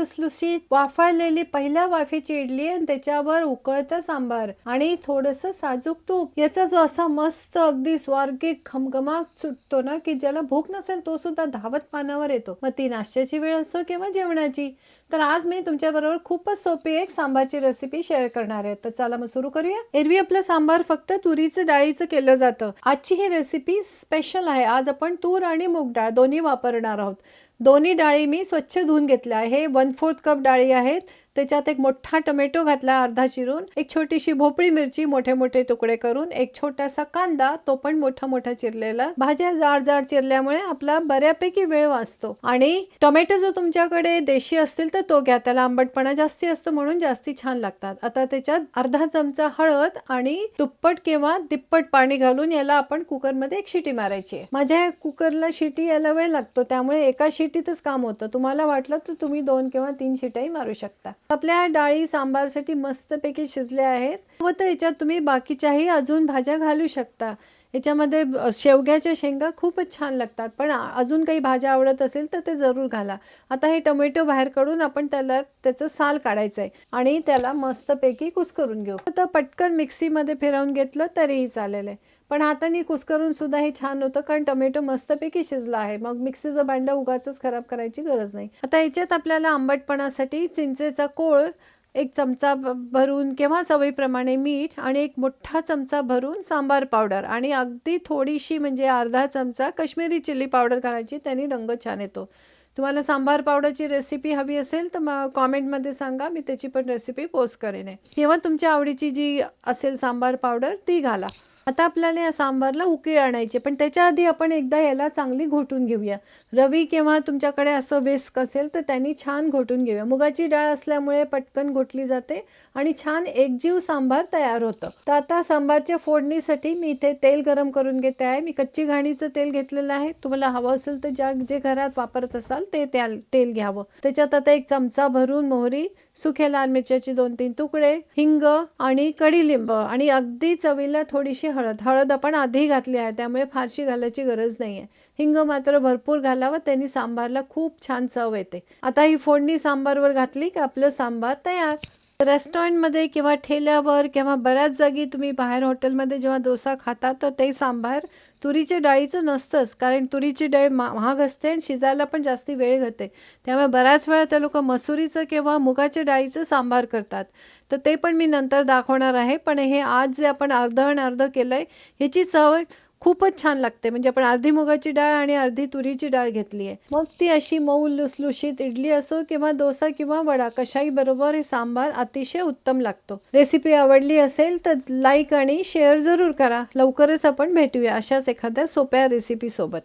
लुसलुशीत वाफाळलेली पहिल्या वाफेची इडली आणि त्याच्यावर उकळतं सांबार आणि थोडस साजूक तूप. याचा जो असा मस्त अगदी स्वार्गिक खमखमाट सुटतो ना की ज्याला भूक नसेल तो सुद्धा धावत पानावर येतो. मग ती नाश्त्याची वेळ असो किंवा जेवणाची. तर आज मी तुमच्याबरोबर खूपच सोपी एक सांबारची रेसिपी शेअर करणार आहे. तर चला मग सुरू करूया. एरवी आपलं सांबार फक्त तुरीचं डाळीचं केलं जातं. आजची ही रेसिपी स्पेशल आहे. आज आपण तूर आणि मूग डाळ दोन्ही वापरणार आहोत. दोन्ही डाळी मी स्वच्छ धुवून घेतल्या आहे. हे वन फोर्थ कप डाळी आहेत त्याच्यात एक मोठा टोमॅटो घातला अर्धा चिरून एक छोटीशी भोपळी मिरची मोठे मोठे तुकडे करून एक छोटासा कांदा तो पण मोठा मोठा चिरलेला. भाज्या जाड जाड चिरल्यामुळे आपला बऱ्यापैकी वेळ वाचतो. आणि टोमॅटो जो तुमच्याकडे देशी असतील तर तो घ्या. त्याला आंबटपणा जास्ती असतो म्हणून जास्ती छान लागतात. आता त्याच्यात अर्धा चमचा हळद आणि दुप्पट किंवा तिप्पट पाणी घालून याला आपण कुकरमध्ये एक शिटी मारायची आहे. माझ्या कुकरला शिटी यायला वेळ लागतो. त्यामुळे एका शिटीतच काम होतं. तुम्हाला वाटलं तर तुम्ही दोन किंवा तीन शिट्याही मारू शकता. आपल्या डाळी सांबारसाठी मस्तपैकी शिजल्या आहेत. व तर याच्यात तुम्ही बाकीच्याही अजून भाज्या घालू शकता. याच्यामध्ये शेवग्याच्या शेंगा खूपच छान लागतात. पण अजून काही भाज्या आवडत असेल तर ते जरूर घाला. आता हे टोमॅटो बाहेर काढून आपण त्याला त्याचं साल काढायचं आहे आणि त्याला मस्तपैकी कुस्करून घेऊ. आता पटकन मिक्सीमध्ये फिरवून घेतलं तरीही चालेल. आहे पण हाताने कुस्करून सुद्धा हे छान होतं कारण टोमॅटो मस्तपैकी शिजला आहे. मग मिक्सीचं भांडं उगाच खराब करायची गरज नाही. आता याच्यात आपल्याला आंबटपणासाठी चिंचेचा कोळ एक चमचा भरून किंवा चवीप्रमाणे मीठ आणि एक मोठा चमचा भरून सांबार पावडर आणि अगदी थोडीशी म्हणजे अर्धा चमचा काश्मीरी चिली पावडर घालायची त्यांनी रंग छान येतो. तुम्हाला सांबार पावडरची रेसिपी हवी असेल तर मग कॉमेंटमध्ये सांगा मी त्याची पण रेसिपी पोस्ट करेन. किंवा तुमच्या आवडीची जी असेल सांबार पावडर ती घाला. आता आपल्याला या सांबारला उकळी आणायची पण त्याच्या आधी आपण एकदा याला चांगली घोटून घेऊया. रवी किंवा तुमच्याकडे असं वेस्क असेल तर त्यांनी छान घोटून घेऊया. मुगाची डाळ असल्यामुळे पटकन घोटली जाते आणि छान एकजीव सांबार तयार होतं. तर आता सांबारच्या फोडणीसाठी मी इथे तेल गरम करून घेते आहे. मी कच्ची घाणीचं तेल घेतलेलं आहे. तुम्हाला हवं असेल तर ज्या जे घरात वापरत असाल ते तेल घ्यावं. त्याच्यात आता एक चमचा भरून मोहरी सुखे लाल मिरच्याचे दोन तीन तुकडे हिंग आणि कडीलिंब आणि अगदी चवीला थोडीशी हळद. हळद आपण आधी घातली आहे त्यामुळे फारशी घालायची गरज नाही आहे हिंग मात्र भरपूर घालावं त्यांनी सांबारला खूप छान चव येते. आता ही फोडणी सांबारवर घातली की आपलं सांबार तयार. रेस्टॉरंटमध्ये किंवा ठेल्यावर किंवा बऱ्याच जागी तुम्ही बाहेर हॉटेलमध्ये जेव्हा डोसा खाता तर ते सांबार तुरीच्या डाळीचं नसतंच. कारण तुरीची डाळ महाग असते आणि शिजायला पण जास्ती वेळ घेते. त्यामुळे बऱ्याच वेळा ते लोक मसुरीचं किंवा मुगाच्या डाळीचं सांबार करतात. तर ते पण मी नंतर दाखवणार आहे. पण हे आज जे आपण अर्ध आणि अर्ध केलं आहे ह्याची चव खूपच छान लागते. म्हणजे आपण अर्धी मुगाची डाळ आणि अर्धी तुरीची डाळ घेतली आहे. मग ती अशी मऊ लुसलुशीत इडली असो किंवा डोसा किंवा वडा कशाही बरोबर हे सांबार अतिशय उत्तम लागतो. रेसिपी आवडली असेल तर लाईक आणि शेअर जरूर करा. लवकरच आपण भेटूया अशाच एखाद्या सोप्या रेसिपी सोबत.